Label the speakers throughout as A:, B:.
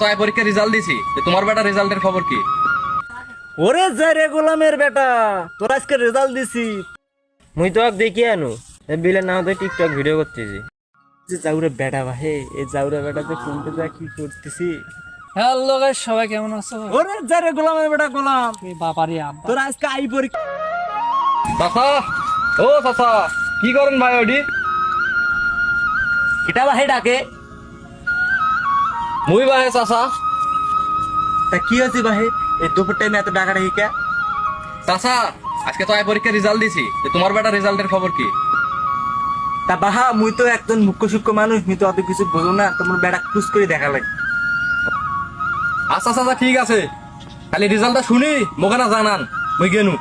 A: তাই পরীক্ষার রেজাল্ট দিছি। তোমার বেটা রেজাল্টের খবর কি?
B: ওরে যা রে গোলামের বেটা তোর আজকে রেজাল্ট দিছি। মুই তো দেখি আনু। এ বিলে না তো টিকটক ভিডিও করতেছি। যে যাউরে বেটা ভাই এই যাউরে বেটা যে কোনটা যা কি করতেছি।
C: হ্যালো গাইস সবাই কেমন আছো?
B: ওরে যা রে গোলামের বেটা গোলাম।
C: আমি বাবারি আব্বা।
B: তোর আজকে আই পরীক্ষা
A: চাচা ও চাচা কি করেন ভাই ওডি?
B: এটা ভাই ডাকে?
A: মুই ভাই চাচা।
B: তা কি হয়েছে ভাই এই দুপুর টাইমে এত ডাকা ডাকি কে?
A: চাচা আজকে তো আই পরীক্ষার রেজাল্ট দিছি। তো তোমার বেটা রেজাল্টের খবর কি?
B: তা বাহা মুই তো একজন মুখ্য সূক্ষ্ম মানুষ মুই তো অত কিছু বুঝো না তোমার বেটা খুশ করে দেখা লাগে।
A: আচ্ছা চাচা ঠিক আছে। খালি রেজাল্টটা শুনি মোকে না জানান। মুই গেনু।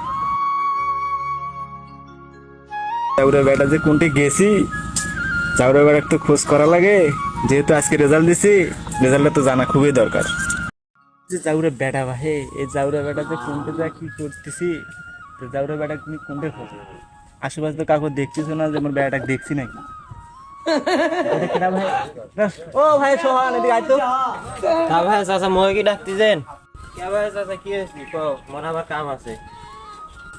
B: চাউরের বেটা যে কোনটি গেছি চাউরের বেটা তো খোঁজ করা লাগে যেহেতু আজকে রেজাল্ট দিছি। রেজাল্টটা তো জানা খুবই দরকার। যে চাউরের বেটা ভাই এই চাউরের বেটা যে কোনটা যা কি করতেছি তো চাউরের বেটা তুমি কোনটা খোঁজ আশেপাশে তো কাউকে দেখছিস না যে আমার বেটাকে দেখছি নাকি? এটা কেডা ভাই? ও ভাই সোহান এদিকে আয় তো।
D: তা ভাই চাচা মই কি ডাকতেছেন কে ভাই চাচা কি হয়েছে? কো মোর আবার কাম আছে।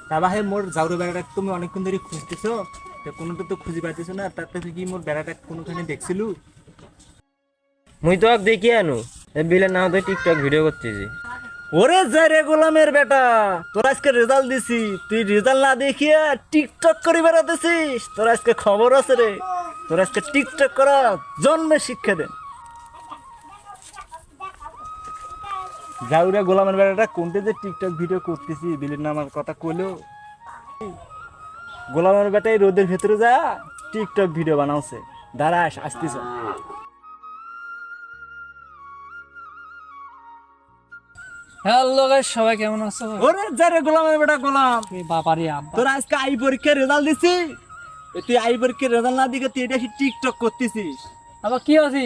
B: তা ভাই মোর জাউরে বেড়াটা তুমি অনেকক্ষণ ধরে খুঁজতেছো তো কোনো তো খুঁজে পাইতেছো না তার থেকে কি মোর বেড়াটা কোনোখানে দেখছিলু?
D: মুই তো আর দেখি আনু। এ বিলে না তো টিকটক ভিডিও করতেছি।
B: ওরে যা রে গোলামের বেটা, তোর আজকে রেজাল্ট দিছি। তুই রেজাল্ট না দেখিয়া টিকটক করে বেড়াতেছিস? তোর আজকে খবর আছে রে। তোর আজকে টিকটক করা জন্মে শিক্ষা দেন যাউরে গোলামের বেড়াটা কোনটা যে টিকটক ভিডিও করতেছি, বিলের নামার কথা কইলো। গোলামের বেটাই রোদের ভেতরে যা টিকটক ভিডিও বানাওছে। দাঁড়া আস আসতেছ।
C: হ্যালো গাইস সবাই কেমন আছো?
B: ওরে যা রে গোলামের বেটা গোলাম।
C: আমি বাবারি আব্বা।
B: তোর আজকে আই পরীক্ষার রেজাল্ট দিছি? তুই আই পরীক্ষার রেজাল্ট না দিকে তুই এটা কি টিকটক করতেছিস।
C: আবার কি আছি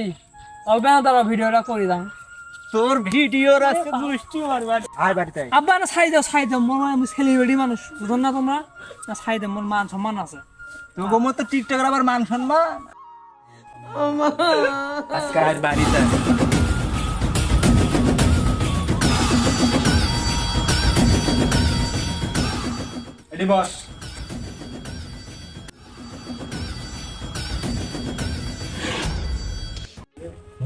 C: অবেনা দ্বারা ভিডিওটা করে দাও।
B: তোর ভিডিওর আজকে দুষ্টি মারবার আয় বাড়িতে।
C: আব্বা না ছাই দাও ছাই দাও মোর আমি সেলিব্রিটি মানুষ বুঝো না তোমরা? না ছাই দাও মোর মান সম্মান আছে।
B: তোর মতো টিকটকের আবার মান সম্মান? আজকে আয় বাড়িতে আয়। এডি বস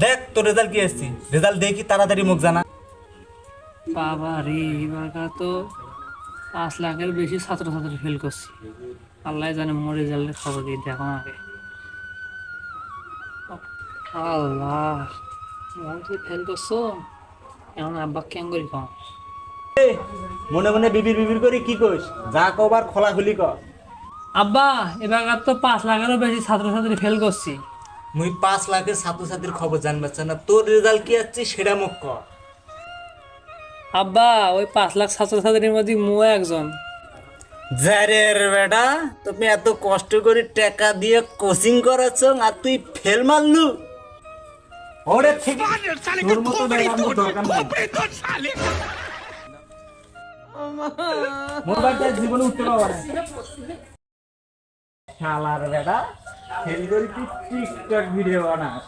B: দেখ তোর রেজাল্ট কি এসছি? রেজাল্ট দেখি তাড়াতাড়ি মুখ জানা।
C: বাবা রে এবার তো পাঁচ লাখের বেশি ছাত্রছাত্রী ফেল করছি। আল্লাহ জানে মোর রেজাল্টের খবর দিয়ে দেখো আগে। আল্লাহ তুই ফেল করছ এখন আব্বা কেন করি কম
B: মনে মনে বিবির বিবির করে কি কইস? যা কবার খোলাখুলি কর।
C: আব্বা এবার তো পাঁচ লাখেরও বেশি ছাত্রছাত্রী ফেল করছি।
B: মুই পাঁচ লাখের ছাত্রছাত্রীর খবর জানবার না। তোর রেজাল্ট কি আসছে সেটা মুখ কর
C: আব্বা ওই পাঁচ লাখ ছাত্রছাত্রীর মধ্যে মু একজন।
B: জারের বেটা তুমি এত কষ্ট করে টাকা দিয়ে কোচিং করাচ্ছ আর তুই ফেল মারলু। ওরে থেকে তোর মতো দরকার নেই। মোবাইলটা জীবনে উঠতে পারব না। শালার বেটা ফেল করে টিকটক ভিডিও বানাস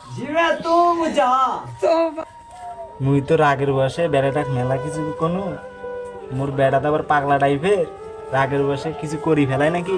B: মুই তো রাগের বসে বেড়াটা মেলা কিছু কোনো। মোর বেড়াতে আবার পাগলা টাইপের রাগের বসে কিছু করি ফেলাই নাকি?